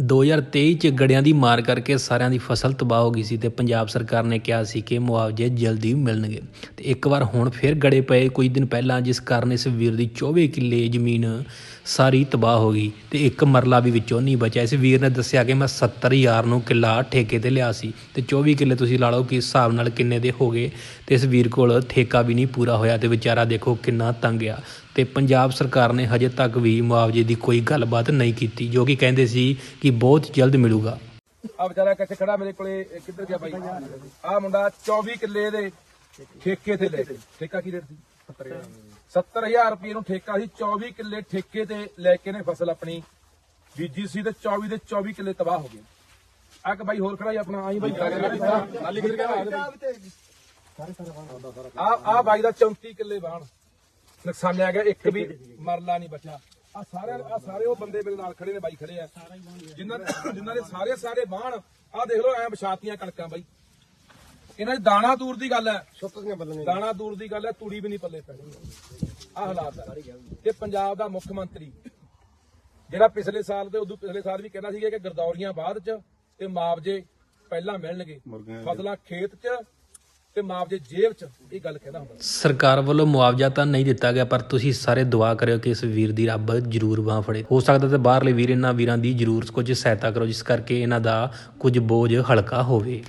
2023 ਚ ਗੜਿਆਂ ਦੀ ਮਾਰ ਕਰਕੇ ਸਾਰਿਆਂ ਦੀ ਫਸਲ ਤਬਾਹ ਹੋ ਗਈ ਸੀ ਤੇ ਪੰਜਾਬ ਸਰਕਾਰ ਨੇ ਕਿਹਾ ਸੀ ਕਿ ਮੁਆਵਜ਼ੇ ਜਲਦੀ ਮਿਲਣਗੇ। ਤੇ ਇੱਕ ਵਾਰ ਹੁਣ ਫਿਰ ਗੜੇ ਪਏ ਕੁਝ ਦਿਨ ਪਹਿਲਾਂ, ਜਿਸ ਕਾਰਨ ਇਸ ਵੀਰ ਦੀ 24 ਕਿੱਲੇ ਜ਼ਮੀਨ ਸਾਰੀ ਤਬਾਹ ਹੋ ਗਈ ਤੇ ਇੱਕ ਮਰਲਾ ਵੀ ਵਿੱਚੋਂ ਨਹੀਂ ਬਚਿਆ। ਇਸ ਵੀਰ ਨੇ ਦੱਸਿਆ ਕਿ ਮੈਂ 70000 ਨੂੰ ਕਿੱਲਾ ਠੇਕੇ ਤੇ ਲਿਆ ਸੀ ਤੇ 24 ਕਿੱਲੇ ਤੁਸੀਂ ਲਾ ਲਓ ਕਿ ਹਿਸਾਬ ਨਾਲ ਕਿੰਨੇ ਦੇ ਹੋ ਗਏ ਤੇ ਇਸ ਵੀਰ ਕੋਲ ਠੇਕਾ ਵੀ ਨਹੀਂ ਪੂਰਾ ਹੋਇਆ ਤੇ ਵਿਚਾਰਾ ਦੇਖੋ ਕਿੰਨਾ ਤੰਗ ਆ। ਤੇ ਪੰਜਾਬ ਸਰਕਾਰ ਨੇ ਹਜੇ ਤੱਕ ਵੀ ਮੁਆਵਜ਼ੇ ਦੀ ਕੋਈ ਗੱਲਬਾਤ ਨਹੀਂ ਕੀਤੀ ਜੋ ਕਿ ਕਹਿੰਦੇ ਸੀ ਕਿ ਬਹੁਤ ਜਲਦ ਮਿਲੂਗਾ। ਆ ਵਿਚਾਰਾ ਕਿੱਥੇ ਖੜਾ ਮੇਰੇ ਕੋਲੇ ਕਿੱਧਰ ਗਿਆ ਬਾਈ? ਆ ਮੁੰਡਾ 24 ਕਿੱਲੇ ਦੇ ਠੇਕੇ ਤੇ ਲੈ ਕੇ ਠੇਕਾ ਕੀ ਰੇਟ ਸੀ? 70000 ਰੁਪਏ ਨੂੰ ਠੇਕਾ ਸੀ 24 ਕਿੱਲੇ ਠੇਕੇ ਤੇ ਲੈ ਕੇ ਨੇ ਫਸਲ ਆਪਣੀ। ਬੀਜੀ ਸੀ ਤੇ 24 ਦੇ 24 ਕਿੱਲੇ ਤਬਾਹ ਹੋ ਗਏ। ਆ ਕਿ ਬਾਈ ਹੋਰ ਖੜਾ ਜੀ ਆਪਣਾ ਆਈ ਬਾਈ ਨਾਲੀ ਕਿੱਧਰ ਗਿਆ? ਆ ਆ ਬਾਈ ਦਾ 34 ਕਿੱਲੇ ਬਾਣ ਨੁਕਸਾਨਿਆ ਗਿਆ ਇੱਕ ਵੀ ਮਰਲਾ ਨਹੀਂ ਬਚਾ ਆ ਸਾਰੇ ਆ ਸਾਰੇ ਉਹ ਬੰਦੇ ਮੇਰੇ ਨਾਲ ਖੜੇ ਨੇ ਬਾਈ ਖੜੇ ਆ। ਜਿਨ੍ਹਾਂ ਜਿਨ੍ਹਾਂ ਦੇ ਸਾਰੇ ਸਾਰੇ ਬਾਣ ਆ ਦੇਖ ਲਓ ਐ ਵਿਛਾਤੀਆਂ ਕਣਕਾਂ ਬਾਈ। ਇਹਨਾਂ ਦੀ ਦਾਣਾ ਦੂਰ ਦੀ ਗੱਲ ਹੈ। ਸੁੱਕੀਆਂ ਬੱਲਣੇ ਦਾਣਾ ਦੂਰ ਦੀ ਗੱਲ ਹੈ ਤੂੜੀ ਵੀ ਨਹੀਂ ਪੱਲੇ ਪੈਣੀ। ਆ ਹਾਲਾਤ ਹੈ। ਤੇ ਪੰਜਾਬ ਦਾ ਮੁੱਖ ਮੰਤਰੀ ਜਿਹੜਾ ਪਿਛਲੇ ਸਾਲ ਤੇ ਉਦੋਂ ਪਿਛਲੇ ਸਾਲ ਵੀ ਕਹਿੰਦਾ ਸੀਗਾ ਕਿ ਗਰਦੌਰੀਆਂ ਬਾਅਦ ਚ ਤੇ ਮੁਆਵਜ਼ੇ ਪਹਿਲਾਂ ਮਿਲਣਗੇ। ਫਸਲਾਂ ਖੇਤ ਚ ਤੇ ਮੁਆਵਜ਼ੇ ਜੇਬ ਚ ਇਹ ਗੱਲ ਕਹਿੰਦਾ ਹੁੰਦਾ। ਸਰਕਾਰ ਵੱਲੋਂ ਮੁਆਵਜ਼ਾ ਤਾਂ ਨਹੀਂ ਦਿੱਤਾ ਗਿਆ, ਪਰ ਤੁਸੀਂ ਸਾਰੇ ਦੁਆ ਕਰਿਓ ਕਿ ਇਸ ਵੀਰ ਦੀ ਰੱਬ ਜ਼ਰੂਰ ਬਾਂਹ ਫੜੇ। ਹੋ ਸਕਦਾ ਤਾਂ ਬਾਹਰਲੇ ਵੀਰ ਇਹਨਾਂ ਵੀਰਾਂ ਦੀ ਜ਼ਰੂਰ ਕੁਝ ਸਹਾਇਤਾ ਕਰੋ, ਜਿਸ ਕਰਕੇ ਇਹਨਾਂ ਦਾ ਕੁਝ ਬੋਝ ਹਲਕਾ ਹੋਵੇ।